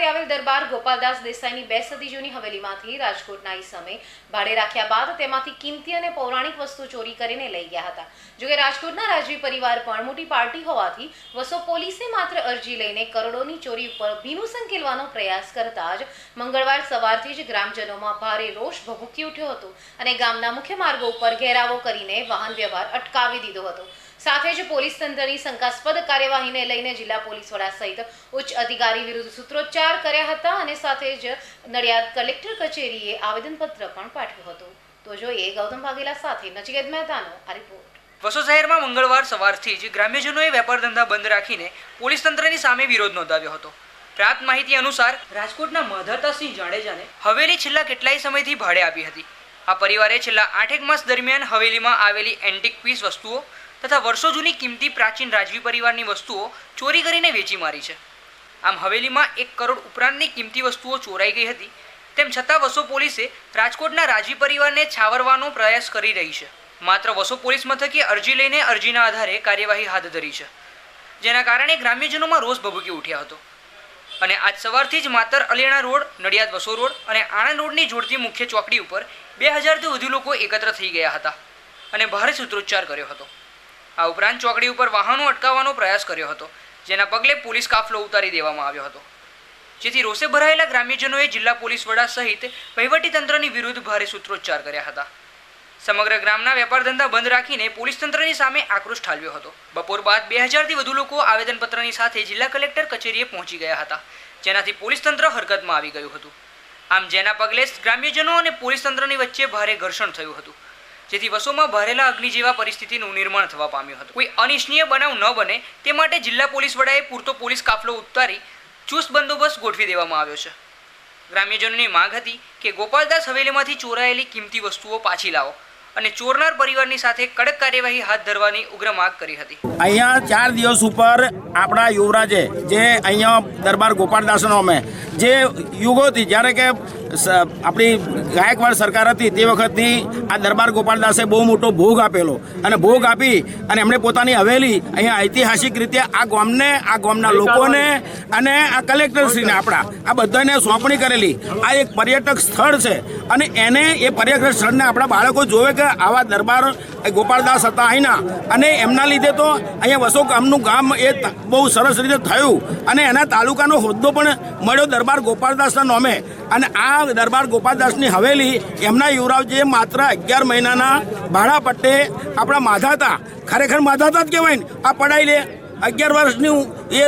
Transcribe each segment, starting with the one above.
ખાતે આવેલ દરબાર ગોપાલદાસ દેસાઈની બે સદી જૂની હવેલીમાંથી રાજકોટના ઈસમે ભાડે રાખ્યા બાદ તેમાંથી કિંમતી અને પૌરાણિક વસ્તુ ચોરી કરીને લઈ ગયા હતા. જોકે રાજકોટના રાજવી પરિવાર પણ મોટી પાર્ટી હોવાથી વસો પોલીસે માત્ર અરજી લઈને કરોડોની ચોરી ઉપર ભીનું સંકેલવાનો પ્રયાસ કરતા જ મંગળવાર સવારથી જ ગ્રામજનોમાં ભારે રોષ ભભૂકી ઉઠ્યો હતો અને ગામના મુખ્ય માર્ગો ઉપર ઘેરાવો કરીને વાહન વ્યવહાર અટકાવી દીધો હતો. સાથે જ પોલીસ તંત્રની શંકાસ્પદ કાર્યવાહીને લઈને જિલ્લા પોલીસ વડા સહિત ઉચ્ચ અધિકારી વિરુદ્ધ સૂત્રોચ્ચાર કર્યા હતા અને સાથે જ નડિયાદ કલેક્ટર કચેરીએ આવેદનપત્ર પણ પાઠવ્યું હતું. તો જોઈએ ગૌતમ વાઘેલા સાથે નચિકેત મહેતાનો આ રિપોર્ટ વસો શહેરમાં મંગળવાર સવારથી જ ગ્રામ્યજનોએ વેપાર ધંધા બંધ રાખીને પોલીસ તંત્રની સામે વિરોધ નોંધાવ્યો હતો. પ્રાપ્ત માહિતી અનુસાર રાજકોટના મધરતાસિંહ જાડેજાને હવેલી છેલ્લા કેટલાય સમયથી ભાડે આપી હતી. આ પરિવારે છેલ્લા આઠેક માસ દરમિયાન હવેલીમાં આવેલી એન્ટિક પીસ વસ્તુઓ તથા વર્ષો જૂની કિંમતી પ્રાચીન રાજવી પરિવારની વસ્તુઓ ચોરી કરીને વેચી મારી છે. આમ હવેલીમાં એક કરોડ ઉપરાંતની કિંમતી વસ્તુઓ ચોરાઈ ગઈ હતી, તેમ છતાં વસો પોલીસે રાજકોટના રાજવી પરિવારને છાવરવાનો પ્રયાસ કરી રહી છે. માત્ર વસો પોલીસ મથકે અરજી લઈને અરજીના આધારે કાર્યવાહી હાથ ધરી છે. જેના કારણે ગ્રામ્યજનોમાં રોષ ભભૂકી ઉઠ્યા હતો. અને આજ સવારથી જ માતર અલિયાણા રોડ, નડિયાદ વસો રોડ અને આણંદ રોડની જોડતી મુખ્ય ચોકડી ઉપર બે હજારથી વધુ લોકો એકત્ર થઈ ગયા હતા અને ભારે સૂત્રોચ્ચાર કર્યો હતો. આ ઉપરાંત ચોકડી ઉપર વાહનો અટકાવવાનો પ્રયાસ કર્યો હતો, જેના પગલે પોલીસ કાફલો ઉતારી દેવામાં આવ્યો હતો. જેથી રોષે ભરાયેલા ગ્રામ્યજનોએ જિલ્લા પોલીસ વડા સહિત વહીવટીતંત્રની વિરુદ્ધ ભારે સૂત્રોચ્ચાર કર્યા હતા. સમગ્ર ગ્રામના વેપાર ધંધા બંધ રાખીને પોલીસ તંત્રની સામે આક્રોશ ઠાલવ્યો હતો. બપોર બાદ બે હજારથી વધુ લોકો આવેદનપત્રની સાથે જિલ્લા કલેક્ટર કચેરીએ પહોંચી ગયા હતા, જેનાથી પોલીસ તંત્ર હરકતમાં આવી ગયું હતું. આમ જેના પગલે ગ્રામ્યજનો અને પોલીસ તંત્રની વચ્ચે ભારે ઘર્ષણ થયું હતું. જેથી વસોમાં ભરેલા અગ્નિ જેવા પરિસ્થિતિનું નિર્માણ થવા પામ્યું હતું. કોઈ અનિચ્છનીય બનાવ ન બને તે માટે જિલ્લા પોલીસ વડાએ પૂરતો પોલીસ કાફલો ઉતારી ચુસ્ત બંદોબસ્ત ગોઠવી દેવામાં આવ્યો છે. ગ્રામ્યજનોની માંગ હતી કે ગોપાલદાસ હવેલીમાંથી ચોરાયેલી કિંમતી વસ્તુઓ પાછી લાવો અને ચોરનાર પરિવારની સાથે કડક કાર્યવાહી હાથ ધરવાની ઉગ્ર માંગ કરી હતી. અહીંયા ચાર દિવસ ઉપર આપણા યુવરાજે, જે અહીંયા દરબાર ગોપાલદાસનો અમે, જે યુગોથી, જ્યારે કે આપણી ગાયકવાડ સરકાર હતી તે વખતની આ દરબાર ગોપાલદાસે બહુ મોટો ભોગ આપેલો. અને ભોગ આપી અને એમણે પોતાની હવેલી અહીંયા ઐતિહાસિક રીતે આ ગામને આ ગામના લોકોને અને આ કલેક્ટરશ્રીને આપણા આ બધાને સોંપણી કરેલી. આ એક પર્યટક સ્થળ છે. અને એને એ પર્યટક સ્થળને આપણા બાળકો જોવે કે આવા દરબાર ગોપાલદાસ હતા અહીંના. અને એમના લીધે તો અહીંયા વસો ગામનું ગામ એ બહુ સરસ રીતે થયું. અને એના તાલુકાનો હોદ્દો પણ મળ્યો દરબાર ગોપાલદાસના નામે. અને આ દરબાર ગોપાલદાસની હવેલી. એમના યુવરાજે માત્ર અગિયાર મહિનાના ભાડા પટ્ટે આપણા માધાતા ખરેખર માધાતા જ કહેવાય ને. આ પડાઈ લે. અગિયાર વર્ષનું એ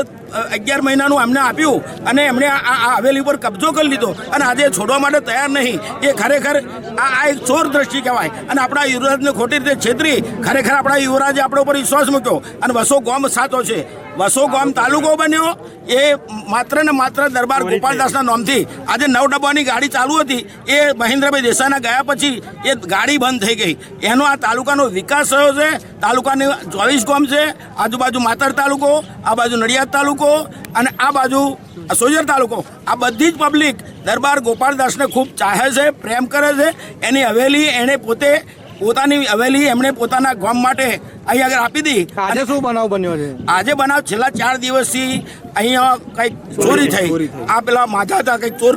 અગિયાર મહિનાનું એમને આપ્યું અને એમણે આ આ હવેલી ઉપર કબજો કરી લીધો અને આજે છોડવા માટે તૈયાર નહીં. એ ખરેખર આ આ એક ચોર દ્રષ્ટિ કહેવાય. અને આપણા યુવરાજને ખોટી રીતે છેતરી. ખરેખર આપણા યુવરાજે આપણા ઉપર વિશ્વાસ મૂક્યો. અને વસો ગોમ સાચો છે. વસો ગામ તાલુકો બન્યો. એ માત્ર ને માત્ર દરબાર ગોપાલદાસના નામથી આજે નવ ડબ્બાની ગાડી ચાલુ હતી. એ મહેન્દ્રભાઈ દેસાઈના ગયા પછી એ ગાડી બંધ થઈ ગઈ. એનો આ તાલુકાનો વિકાસ થયો છે. તાલુકાની ચોવીસ ગામ છે. આજુબાજુ માતર તાલુકો આ બાજુ નડિયાદ તાલુકો અને આ બાજુ સોજર તાલુકો. આ બધી જ પબ્લિક દરબાર ગોપાલદાસને ખૂબ ચાહે છે પ્રેમ કરે છે. એની હવેલી એણે પોતે પોતાની હવેલી એમણે પોતાના ગામ માટે અહીં આગળ આપી દી. આજે શું બનાવ બન્યો છે? આજે બનાવ છેલ્લા ચાર દિવસથી અહીંયા કંઈક ચોરી થઈ આ પેલા માથા હતા કંઈક ચોર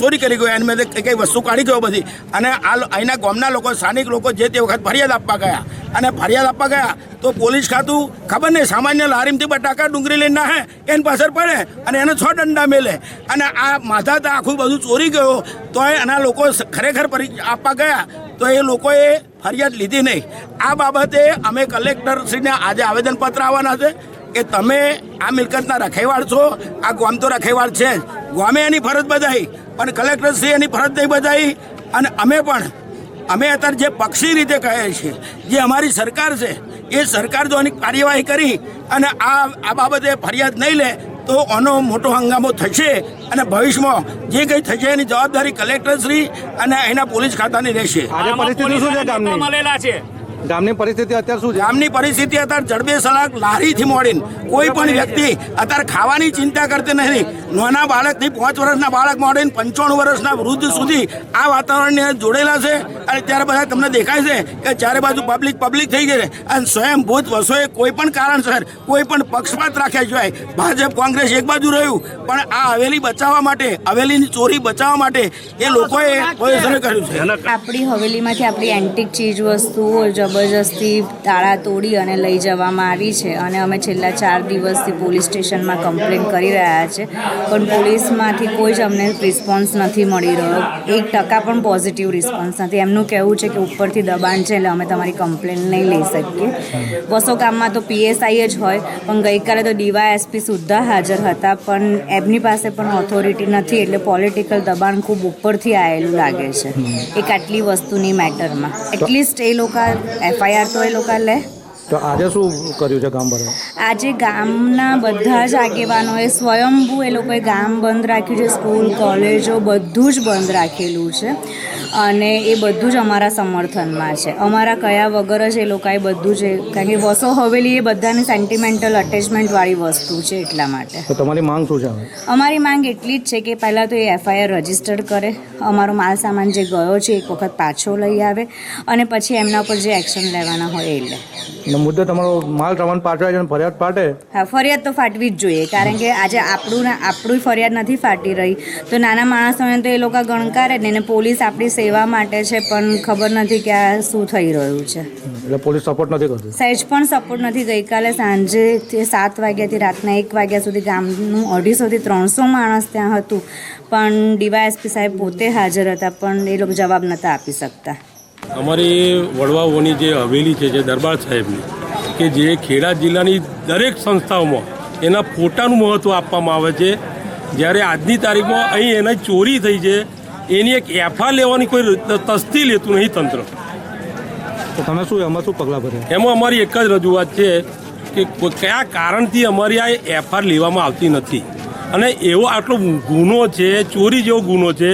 ચોરી કરી ગયો એની મેં કંઈક વસ્તુ કાઢી ગયો બધી. અને આ અહીંના ગામના લોકો સ્થાનિક લોકો જે તે વખત ફરિયાદ આપવા ગયા. અને ફરિયાદ આપવા ગયા તો પોલીસ ખાતું ખબર નહીં સામાન્ય લારીમથી બટાકા ડુંગળી લઈને નાહે એની પાછળ પડે અને એને છ દંડા મેલે. અને આ માથા આખું બધું ચોરી ગયો તોય એના લોકો ખરેખર આપવા ગયા. તો એ લોકોએ ફરિયાદ લીધી નહીં. આ બાબતે અમે કલેક્ટરશ્રીને આજે આવેદનપત્ર આવવાના છે કે તમે આ મિલકતના રખેવાળ છો, આ ગામ તો રખેવાળ છે જ. ગામે એની ફરજ બજાવી, પણ કલેક્ટરશ્રી એની ફરજ નહીં બજાવી. અને અમે પણ, અમે અત્યારે જે પક્ષી રીતે કહે છે, જે અમારી સરકાર છે, એ સરકાર જો આની કાર્યવાહી કરી અને આ આ બાબતે ફરિયાદ નહીં લે તો આનો મોટો હંગામો થશે અને ભવિષ્યમાં જે કંઈ થશે એની જવાબદારી કલેક્ટરશ્રી અને એના પોલીસ ખાતાની રહેશે. મળેલા છે. ગામની પરિસ્થિતિ અત્યારે શું છે? ગામની પરિસ્થિતિ અત્યારે જડબે સલાક લારીથી મોડીને. કોઈ પણ વ્યક્તિ અત્યારે ખાવાની ચિંતા કરતી નથી. નાના બાળકથી પાંચ વર્ષના બાળક મોડીને પંચાણું વર્ષના વૃદ્ધ સુધી આ વાતાવરણને જોડેલા છે. અને ત્યારે બધા તમને દેખાય છે કે ચારે બાજુ પબ્લિક પબ્લિક થઈ ગઈ છે. અને સ્વયંભૂત વસોએ કોઈ પણ કારણસર કોઈ પણ પક્ષપાત રાખ્યા સિવાય ભાજપ કોંગ્રેસ એક બાજુ રહ્યું. પણ આ હવેલી બચાવવા માટે હવેલીની ચોરી બચાવવા માટે એ લોકોએ કર્યું છે. આપણી હવેલીમાંથી આપણી એન્ટિક ચીજ વસ્તુઓ જબરજસ્તી તાળા તોડી અને લઈ જવામાં આવી છે અને અમે છેલ્લા ચાર દિવસથી પોલીસ સ્ટેશનમાં કમ્પ્લેન કરી રહ્યા છે. પણ પોલીસમાંથી કોઈ જ અમને રિસ્પોન્સ નથી મળી રહ્યો. એક ટકા પણ પોઝિટિવ રિસ્પોન્સ નથી. એમનું કહેવું છે કે ઉપરથી દબાણ છે એટલે અમે તમારી કમ્પ્લેન નહીં લઈ શકીએ. વસો કામમાં તો પીએસઆઈ જ હોય પણ ગઈકાલે તો ડીવાયએસપી સુદ્ધા હાજર હતા પણ એમની પાસે પણ ઓથોરિટી નથી એટલે પોલિટિકલ દબાણ ખૂબ ઉપરથી આવેલું લાગે છે. એક આટલી વસ્તુની મેટરમાં એટલીસ્ટ એ લોકો એફઆઈઆર તો એ લોકો લે. તો આજે શું કર્યું છે ગામ વાળા આજે ગામના બધા જ આગેવાનોએ સ્વયંભૂ એ લોકોએ ગામ બંધ રાખ્યું છે સ્કૂલ કોલેજો બધું જ બંધ રાખેલું છે. અને એ બધું જ અમારા સમર્થનમાં છે. અમારા કયા વગર જ એ લોકોએ બધું જ કારણ કે વસો હવેલી એ બધાને સેન્ટિમેન્ટલ અટેચમેન્ટવાળી વસ્તુ છે એટલા માટે. તો તમારી માંગ શું છે અમારી માંગ એટલી જ છે કે પહેલાં તો એ એફઆઈઆર રજિસ્ટર કરે. અમારો માલ સામાન જે ગયો છે એક વખત પાછો લઈ આવે અને પછી એમના પર જે એક્શન લેવાના હોય એ લે. મુદ્દો તમારો માલ સામાન પાછળ છે ફરિયાદ ફાટે? હા ફરિયાદ તો ફાટવી જ જોઈએ કારણ કે આજે આપણું આપણું ફરિયાદ નથી ફાટી રહી. તો નાના માણસોને તો એ લોકો ગણકારે ને પોલીસ આપણી સેવા માટે છે પણ ખબર નથી કે આ શું થઈ રહ્યું છે. એટલે પોલીસ સપોર્ટ નથી કરતી? સહેજ પણ સપોર્ટ નથી. ગઈકાલે સાંજે તે સાત વાગ્યાથી રાતના એક વાગ્યા સુધી ગામનું અઢીસોથી ત્રણસો માણસ ત્યાં હતું. પણ ડીવાયએસપી સાહેબ પોતે હાજર હતા પણ એ લોકો જવાબ નહોતા આપી શકતા. અમારી વડવાઓની જે હવેલી છે જે દરબાર સાહેબની કે જે ખેડા જિલ્લાની દરેક સંસ્થાઓમાં એના ફોટાનું મહત્ત્વ આપવામાં આવે છે. જ્યારે આજની તારીખમાં અહીં એના ચોરી થઈ છે એની એક એફઆર લેવાની કોઈ તસ્તી લેતું નહીં તંત્ર. તો તમે શું એમાં શું પગલાં ભર્યા? એમાં અમારી એક જ રજૂઆત છે કે કયા કારણથી અમારી આ એફઆર લેવામાં આવતી નથી. અને એવો આટલો ગુનો છે ચોરી જેવો ગુનો છે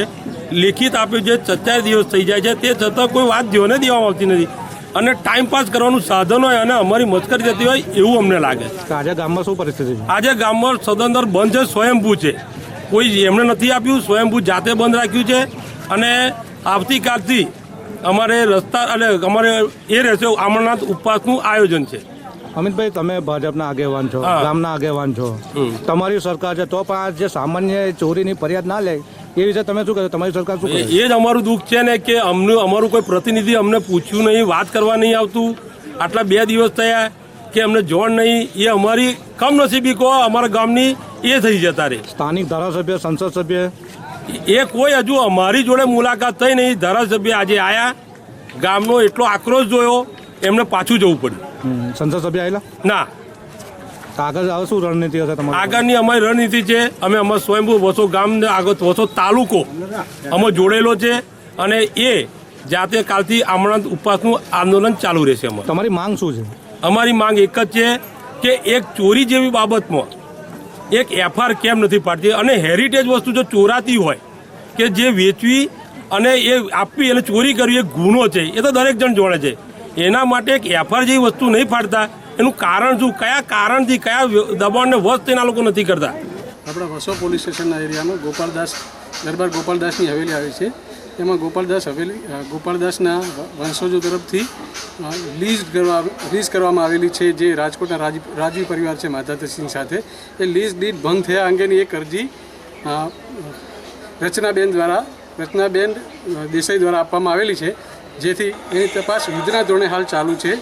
લેખિત આપ્યો છે સત્યાવીસ દિવસ થઈ જાય છે તે છતાં કોઈ વાત ધ્યોને દેવામાં આવતી નથી. અને ટાઈમ પાસ કરવાનું સાધન હોય અને અમારી મસ્કરી જતી હોય એવું અમને લાગે આજે ગામમાં શું પરિસ્થિતિ છે? આજે ગામમાં સદંતર બંધ છે સ્વયંભૂ છે. કોઈ એમણે નથી આપ્યું સ્વયંભૂ જાતે બંધ રાખ્યું છે. અને આવતીકાલથી અમારે રસ્તા એટલે અમારે એ રહેશે અમરનાથ ઉપવાસનું આયોજન છે. અમિતભાઈ તમે ભાજપના આગેવાન છો. ગામના આગેવાન છો. તમારી સરકાર છે તો પણ આ જે સામાન્ય ચોરીની ફરિયાદ ના લે એ વિશે તમે શું કહો તમારી સરકાર શું એ જ અમારું દુઃખ છે ને કે અમને અમારું કોઈ પ્રતિનિધિ અમને પૂછ્યું નહીં વાત કરવા નહીં આવતું. આટલા બે દિવસ થયા કે અમને જોણ નહીં એ અમારી કમનસીબી કહો અમારા ગામની એ થઈ જતા રહે સ્થાનિક ધારાસભ્ય સંસદ સભ્ય? એ કોઈ હજુ અમારી જોડે મુલાકાત થઈ નહીં. ધારાસભ્ય આજે આયા ગામનો એટલો આક્રોશ જોયો એમને પાછું જવું પડ્યું. સંસદ સભ્ય આવેલા ના. આગળ હવે શું રણનીતિ હશે તમારી આગળની અમારી રણનીતિ છે અમે અમારા સ્વયંભૂ વસો ગામ આગળ વસો તાલુકો અમે જોડેલો છે અને એ જાતે કાલથી આમણાંત ઉપવાસનું આંદોલન ચાલુ રહેશે અમારું. તમારી માંગ શું છે? અમારી માંગ એક જ છે કે એક ચોરી જેવી બાબતમાં એક એફઆર કેમ નથી પાડતી? અને હેરિટેજ વસ્તુ જો ચોરાતી હોય, કે જે વેચવી અને એ આપવી અને ચોરી કરવી એ ગુનો છે, એ તો દરેક જણ જોડે છે. એના માટે એક એફઆર જેવી વસ્તુ નહીં પાડતા. એનું કારણ શું? કયા કારણથી, કયા દબાણને વશ તેના લોકો નથી કરતા? આપણા વસો પોલીસ સ્ટેશનના એરિયામાં ગોપાલદાસ, દરબાર ગોપાલદાસની હવેલી આવી છે. એમાં ગોપાલદાસ હવેલી ગોપાલદાસના વંશજો તરફથી લીઝ કરવા, લીઝ કરવામાં આવેલી છે જે રાજકોટના રાજી, રાજવી પરિવાર છે માધાતસિંહ સાથે. એ લીઝ ડીડ ભંગ થયા અંગેની એક અરજી રચનાબેન દ્વારા, રચનાબેન દેસાઈ દ્વારા આપવામાં આવેલી છે, જેથી એની તપાસ યુદ્ધના ધોરણે હાલ ચાલુ છે.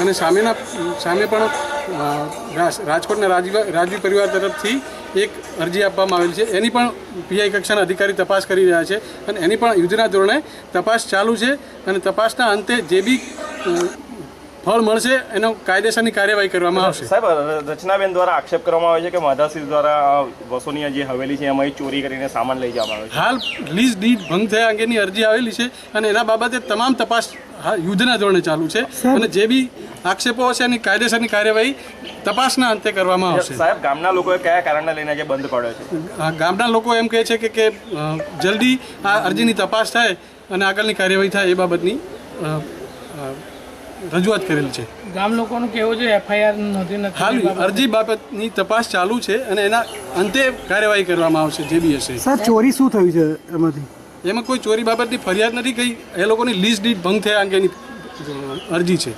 અને સામેના, સામે પણ રાજકોટના રાજવી રાજવી પરિવાર તરફથી એક અરજી આપવામાં આવેલી છે. એની પણ પીઆઈ કક્ષાના અધિકારી તપાસ કરી રહ્યા છે અને એની પણ યુદ્ધના ધોરણે તપાસ ચાલુ છે અને તપાસના અંતે જે બી ફળ મળશે એનો કાયદેસરની કાર્યવાહી કરવામાં આવશે. સાહેબ રચનાબેન દ્વારા આક્ષેપ કરવામાં આવે છે કે માધાસિંહ દ્વારા વસોની જે હવેલી છે એમાં ચોરી કરીને સામાન લઈ જવામાં આવે છે? હાલ લીઝ ડીડ ભંગ થયા અંગેની અરજી આવેલી છે અને એના બાબતે તમામ તપાસ હા, યુદ્ધના ધોરણે ચાલુ છે અને જે બી આક્ષેપો હશે એની કાયદેસરની કાર્યવાહી તપાસના અંતે કરવામાં આવશે. સાહેબ ગામના લોકોએ કયા કારણને લઈને આજે બંધ પાડ્યો છે? ગામના લોકો એમ કહે છે કે કે જલ્દી આ અરજીની તપાસ થાય અને આગળની કાર્યવાહી થાય એ બાબતની રજૂઆત કરેલ છે. ગામ લોકોનું કેવું છે એફઆઈઆર નોંધી હાલ અરજી બાબતની તપાસ ચાલુ છે અને એના અંતે કાર્યવાહી કરવામાં આવશે જે બી હશે સર ચોરી શું થયું છે એમાંથી? એમાં કોઈ ચોરી બાબતની ફરિયાદ નથી કઈ એ લોકોની લીઝ ડીટ ભંગ થયા અંગેની અરજી છે.